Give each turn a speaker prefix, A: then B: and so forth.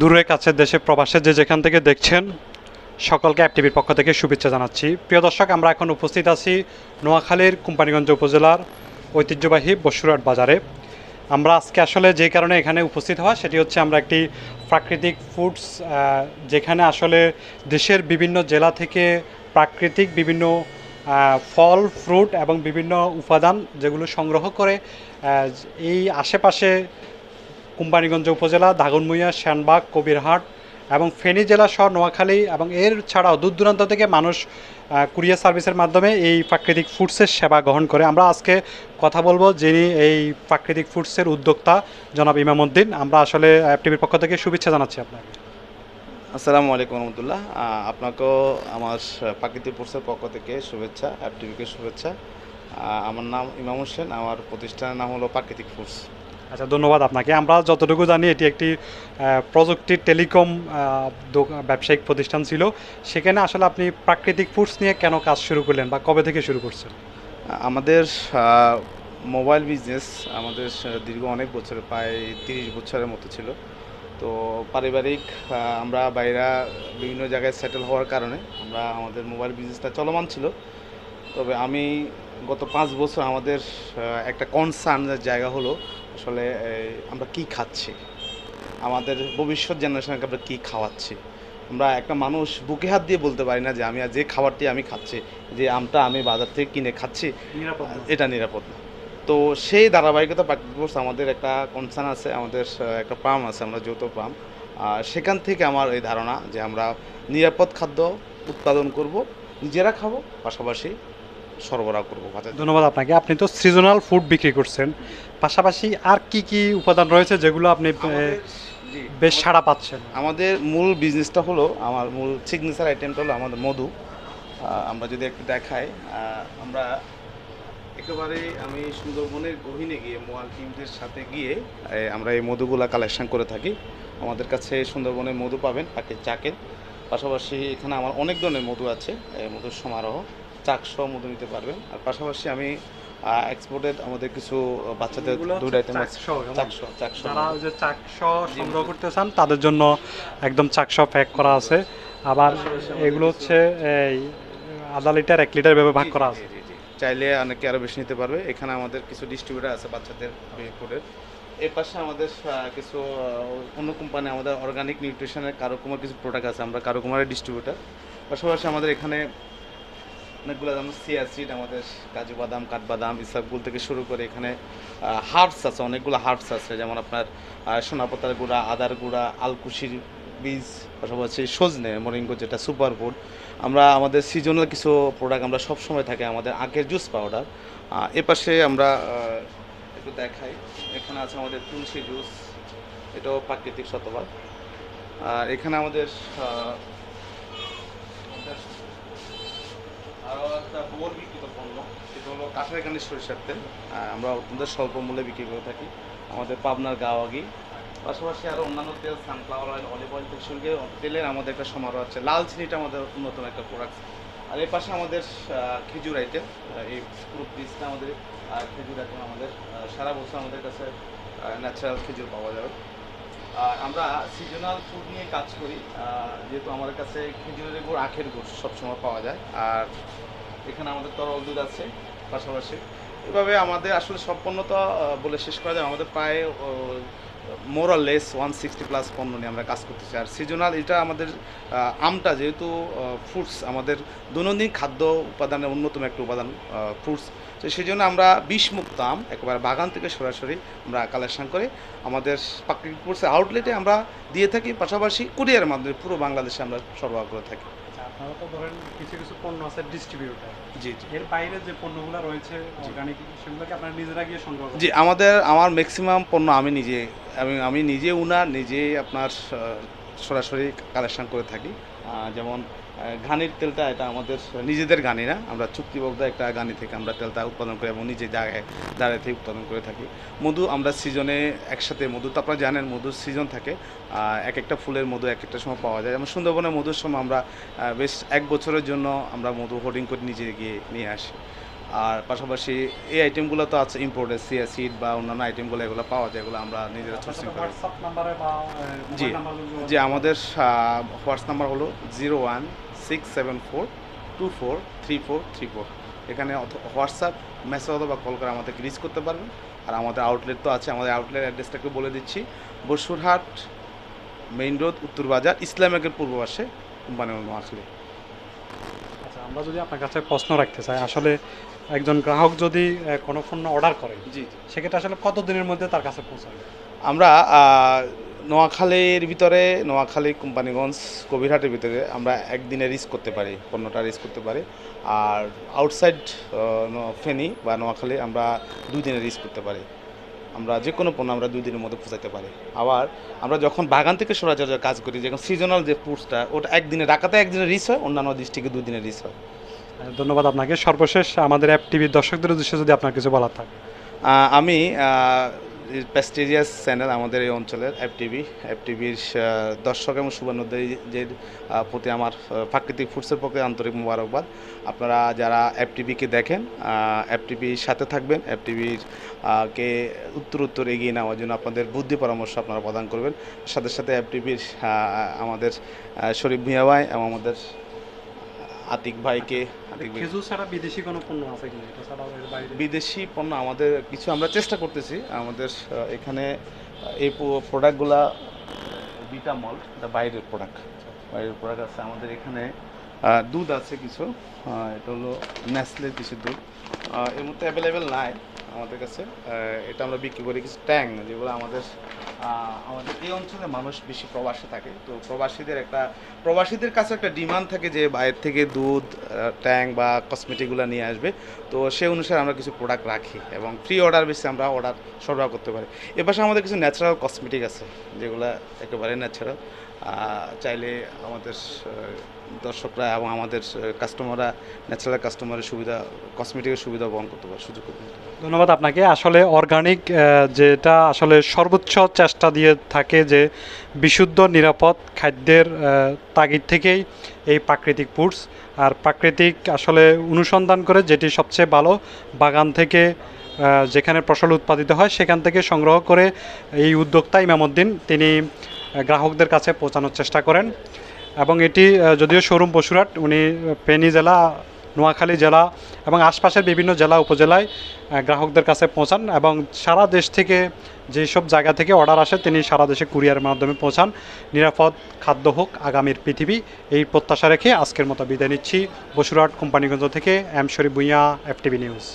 A: দূরে কাছে দেশে প্রবাসে যে যেখান থেকে দেখছেন, সকলকে অ্যাপ টিভির পক্ষ থেকে শুভেচ্ছা জানাচ্ছি। প্রিয় দর্শক, আমরা এখন উপস্থিত আছি নোয়াখালীর কোম্পানিগঞ্জ উপজেলার ঐতিহ্যবাহী বসুরহাট বাজারে। আমরা আজকে আসলে যে কারণে এখানে উপস্থিত হওয়া, সেটি হচ্ছে আমরা একটি প্রাকৃতিক ফুডস যেখানে আসলে দেশের বিভিন্ন জেলা থেকে প্রাকৃতিক বিভিন্ন ফল, ফ্রুট এবং বিভিন্ন উপাদান যেগুলো সংগ্রহ করে এই আশেপাশে কোম্পানিগঞ্জ উপজেলা, দাগনমুইয়া, শ্যানবাগ, কবিরহাট এবং ফেনী জেলা সহ নোয়াখালী এবং এর ছাড়াও দূর দূরান্ত থেকে মানুষ কুরিয়ার সার্ভিসের মাধ্যমে এই প্রাকৃতিক ফুডসের সেবা গ্রহণ করে। আমরা আজকে কথা বলব যিনি এই প্রাকৃতিক ফুডসের উদ্যোক্তা, জনাব ইমামউদ্দিন। আমরা আসলে টিভির পক্ষ থেকে শুভেচ্ছা জানাচ্ছি আপনাকে।
B: আসসালামু আলাইকুম রহমতুল্লাহ। আপনাকেও আমার প্রাকৃতিক ফুডসের পক্ষ থেকে শুভেচ্ছা অ্যাপটিভিকে শুভেচ্ছা। আমার নাম ইমাম হোসেন। আমার প্রতিষ্ঠানের নাম হলো প্রাকৃতিক ফোর্স
A: আচ্ছা ধন্যবাদ আপনাকে। আমরা যতটুকু জানি এটি একটি আহ, প্রযুক্তি টেলিকম ব্যবসায়িক প্রতিষ্ঠান ছিল। সেখানে আসলে আপনি প্রাকৃতিক ফুডস নিয়ে কেন কাজ শুরু করলেন বা কবে থেকে শুরু করছেন?
B: আমাদের মোবাইল বিজনেস আমাদের দীর্ঘ অনেক বছর প্রায় তিরিশ বছরের মতো ছিল। তো পারিবারিক আমরা বাইরা বিভিন্ন জায়গায় সেটেল হওয়ার কারণে আমরা আমাদের মোবাইল বিজনেসটা চলমান ছিল। তবে আমি গত পাঁচ বছর আমাদের একটা কনসার্নের জায়গা হলো আসলে আমরা কি খাচ্ছি? আমাদের ভবিষ্যৎ জেনারেশনকে আমরা কি খাওয়াচ্ছি? আমরা একটা মানুষ বুকে হাত দিয়ে বলতে পারি না যে আমি আর যে খাবারটি আমি খাচ্ছি যে আমটা আমি বাজার থেকে কিনে খাচ্ছি
A: নিরাপদ
B: এটা নিরাপদ না। তো সেই ধারাবাহিকতা প্রাকৃতিক কোর্স আমাদের একটা কনসার্ন আছে আমাদের একটা পাম আছে আমরা যৌথ পাম। আর সেখান থেকে আমার এই ধারণা যে আমরা নিরাপদ খাদ্য উৎপাদন করব নিজেরা খাব পাশাপাশি সরবরাহ করব
A: ধন্যবাদ আপনাকে। আপনি তো সিজনাল ফুড বিক্রি করছেন। পাশাপাশি আর কি কি উপাদান রয়েছে যেগুলো আপনি বেশ সাড়া পাচ্ছেন?
B: আমাদের মূল বিজনেসটা হলো আমার মূল সিগনেচার আইটেমটা হলো আমাদের মধু। আমরা যদি একটু দেখাই আমরা একেবারে আমি সুন্দরবনের গহীনে গিয়ে মোয়াল টিমদের সাথে গিয়ে আমরা এই মধুগুলা কালেকশন করে থাকি। আমাদের কাছে সুন্দরবনের মধু পাবেন পাখির চাকের। পাশাপাশি এখানে আমার অনেক ধরনের মধু আছে এই মধুর সমারোহ। চাকসহ মধু নিতে পারবেন। আর পাশাপাশি আমি এক্সপোর্টেড আমাদের কিছু বাচ্চাদের দুধ আইটেম আছে।
A: চাকসহ,
B: চাকসহ চাকসহ
A: যারা যে চাকস সংগ্রহ করতে চান তাদের জন্য একদম চাকস প্যাক করা আছে। আবার এগুলো হচ্ছে এই আধা লিটার এক লিটার ভেবে ভাগ করা আছে।
B: চাইলে অনেকে আরও বেশি নিতে পারবে। এখানে আমাদের কিছু ডিস্ট্রিবিউটার আছে বাচ্চাদের ফুডের এর পাশে আমাদের কিছু অন্য কোম্পানি আমাদের অর্গানিক নিউট্রিশনের কারও কুমার কিছু প্রোডাক্ট আছে। আমরা কারও কুমারের ডিস্ট্রিবিউটার পাশাপাশি আমাদের এখানে অনেকগুলো যেমন সিয়াসিড আমাদের কাজু বাদাম, কাঠবাদাম ইসাকগুল থেকে শুরু করে এখানে হার্বস আছে, অনেকগুলো হার্বস আছে, যেমন আপনার সোনাপাতার গুঁড়া, আদার গুঁড়া, আলকুশির বীজ, পাশাপাশি সজনে, মরিঙ্গো, যেটা সুপার ফুড আমরা, আমাদের সিজনাল কিছু প্রোডাক্ট আমরা সব সময় থাকে আমাদের আখের জুস পাউডার এ পাশে আমরা একটু দেখাই। এখানে আছে আমাদের তুলসী জুস এটাও প্রাকৃতিক শতভাগ। আর এখানে আমাদের আরও একটা বর্গীকৃত পণ্য সেটা হলো কাঠের এখানে সরিষার তেল। আমরা অত্যন্ত স্বল্প মূল্যে বিক্রি করে থাকি। আমাদের পাবনার গাওয়াগি। পাশাপাশি আরও অন্যান্য তেল সানফ্লাওয়ার অয়েল অলিভ অয়েল থেকে তেলের আমাদের একটা সমারোহ আছে। লাল চিনিটা আমাদের নতুন একটা প্রোডাক্ট আর এর পাশে আমাদের খেজুর আইটেম এই পুরো পিসটা আমাদের খেজুর আইটেম আমাদের। সারা বছর আমাদের কাছে ন্যাচারাল খেজুর পাওয়া যাবে। আমরা সিজনাল ফুড নিয়ে কাজ করি যেহেতু আমার কাছে খেজুরের গুড়, আখের গুড় সবসময় পাওয়া যায়। আর এখানে আমাদের তরল দুধ আছে পাশাপাশি। এভাবে আমাদের আসলে সব পণ্য তো বলে শেষ করা যায় আমাদের প্রায় more or less one sixty plus পণ্য নিয়ে আমরা কাজ করতেছি। আর সিজনাল এটা আমাদের আমটা যেহেতু ফ্রুটস আমাদের দৈনন্দিন খাদ্য উপাদানের অন্যতম একটা উপাদান ফ্রুটস তো সেই জন্য আমরা বিষমুক্ত আম একেবারে বাগান থেকে সরাসরি আমরা কালেকশন করে আমাদের প্রাকৃতিক ফ্রুটসের আউটলেটে আমরা দিয়ে থাকি। পাশাপাশি কুরিয়ারের মাধ্যমে পুরো বাংলাদেশে আমরা সরবরাহ করে থাকি।
A: আপনারা তো ধরেন কিছু কিছু পণ্য আছে ডিস্ট্রিবিউটার
B: জি জি।
A: এর বাইরে যে পণ্যগুলো রয়েছে অর্গানিক সেগুলোকে আপনারা নিজেরা গিয়ে সংগ্রহ
B: জি আমাদের আমার ম্যাক্সিমাম পণ্য আমি নিজে আমি আমি নিজে উনার নিজে আপনার সরাসরি কালেকশন করে থাকি। যেমন ঘানির তেলটা এটা আমাদের নিজেদের ঘানি না, আমরা চুক্তিবদ্ধ একটা ঘানি থেকে আমরা তেলটা উৎপাদন করি এবং নিজে জায়গায় দাঁড়িয়ে থেকে উৎপাদন করে থাকি। মধু আমরা সিজনে একসাথে, মধু তো আপনারা জানেন মধুর সিজন থাকে এক একটা ফুলের মধু এক একটা সময় পাওয়া যায়। যেমন সুন্দরবনের মধুর সময় আমরা বেশ এক বছরের জন্য আমরা মধু হোর্ডিং করে নিজে গিয়ে নিয়ে আসি। আর পাশাপাশি এই আইটেমগুলো তো আছে ইম্পোর্টেড সিয়াসিড বা অন্যান্য আইটেমগুলো এগুলো পাওয়া যায় এগুলো আমরা নিজেরা সোর্সিং করি।
A: হোয়াটসঅ্যাপ নাম্বারে বা
B: জি জি আমাদের হোয়াটস নাম্বার হলো zero one six seven four two four three four three four এখানে হোয়াটসঅ্যাপ মেসেজ অথবা কল করে আমাদেরকে রিচ করতে পারবেন। আর আমাদের আউটলেট তো আছে আমাদের আউটলেট অ্যাড্রেসটাকে বলে দিচ্ছি। বসুরহাট মেইন রোড উত্তর বাজার ইসলামিকের পূর্ব পাশে কোম্পানি আসলে।
A: আচ্ছা আমরা যদি আপনার কাছে প্রশ্ন রাখতে চাই আসলে একজন গ্রাহক যদি কোনো পণ্য অর্ডার করে
B: জি
A: সেক্ষেত্রে আসলে কত দিনের মধ্যে তার কাছে পৌঁছাবে?
B: আমরা নোয়াখালীর ভিতরে নোয়াখালী কোম্পানিগঞ্জ কবিরহাটের ভিতরে আমরা একদিনে রিস্ক করতে পারি পণ্যটা রিস্ক করতে পারি। আর আউটসাইড ফেনি বা নোয়াখালী আমরা দুই দিনে রিস্ক করতে পারি। আমরা যে কোনো পণ্য আমরা দুই দিনের মধ্যে পৌঁছাতে পারি। আবার আমরা যখন বাগান থেকে সরাসরি কাজ করি যখন সিজনাল যে ফ্রুটসটা ওটা একদিনে ঢাকাতে একদিনে রিস হয় অন্যান্য ডিস্ট্রিক্টে দুই দিনে রিস হয়।
A: ধন্যবাদ আপনাকে। সর্বশেষ আমাদের অ্যাপ টিভির দর্শকদের উদ্দেশ্যে যদি আপনার কিছু বলার থাকে।
B: আমি প্যাস্টেরিয়াস চ্যানেল আমাদের এই অঞ্চলের এফ টিভি এফ টিভির দর্শক এবং সুবর্ণদের প্রতি আমার প্রাকৃতিক ফুডসের পক্ষে আন্তরিক মোবারকবাদ। আপনারা যারা এফ টিভিকে দেখেন এফ টিভির সাথে থাকবেন এফ টিভির কে উত্তর উত্তর এগিয়ে নেওয়ার জন্য আপনাদের বুদ্ধি পরামর্শ আপনারা প্রদান করবেন। সাথে সাথে এফ টিভির আমাদের শরীফ ভাই এবং আমাদের আতিক ভাইকে।
A: খেজুর ছাড়া বিদেশি কোনো পণ্য আছে
B: বিদেশি পণ্য আমাদের কিছু আমরা চেষ্টা করতেছি। আমাদের এখানে এই প্রোডাক্টগুলা বিটা মল বাইরের প্রোডাক্ট বাইরের প্রোডাক্ট আছে। আমাদের এখানে দুধ আছে কিছু। এটা হলো নেসলের কিছু দুধ। এর মধ্যে অ্যাভেলেবেল নাই। আমাদের কাছে। এটা আমরা বিক্রি করি কিছু ট্যাং, যেগুলো আমাদের আমাদের এই অঞ্চলে মানুষ বেশি প্রবাসে থাকে। তো প্রবাসীদের একটা, প্রবাসীদের কাছে একটা ডিমান্ড থাকে যে বাইরের থেকে দুধ ট্যাং বা কসমেটিকগুলো নিয়ে আসবে। তো সেই অনুসারে আমরা কিছু প্রোডাক্ট রাখি এবং ফ্রি অর্ডার বেশি আমরা অর্ডার সরবরাহ করতে পারি। এপাশে আমাদের কিছু ন্যাচারাল কসমেটিক আছে, যেগুলো একেবারে ন্যাচারাল চাইলে আমাদের দর্শকরা এবং আমাদের কাস্টমাররা ন্যাচারাল কাস্টমারের সুবিধা কসমেটিকের সুবিধা বহন করতে পারে, সুযোগ করতে
A: ধন্যবাদ আপনাকে। আসলে অর্গানিক যেটা আসলে সর্বোচ্চ চেষ্টা দিয়ে থাকে যে বিশুদ্ধ, নিরাপদ খাদ্যের তাগিদ থেকেই এই প্রাকৃতিক ফুডস আর প্রাকৃতিক আসলে অনুসন্ধান করে যেটি সবচেয়ে ভালো, বাগান থেকে যেখানে ফসল উৎপাদিত হয় সেখান থেকে সংগ্রহ করে এই উদ্যোক্তা ইমামুদ্দিন তিনি গ্রাহকদের কাছে পৌঁছানোর চেষ্টা করেন। এবং এটি যদিও শোরুম বসুরহাট, উনি ফেনী জেলা, নোয়াখালী জেলা এবং আশপাশের বিভিন্ন জেলা উপজেলায় গ্রাহকদের কাছে পৌঁছান এবং সারা দেশ থেকে যেসব জায়গা থেকে অর্ডার আসে, তিনি সারা দেশে কুরিয়ারের মাধ্যমে পৌঁছান। নিরাপদ খাদ্য হোক, আগামীর পৃথিবী, এই প্রত্যাশা রেখে আজকের মতো বিদায় নিচ্ছি। বসুরহাট কোম্পানিগঞ্জ থেকে, M Sharif Bhuiyan, FTV news.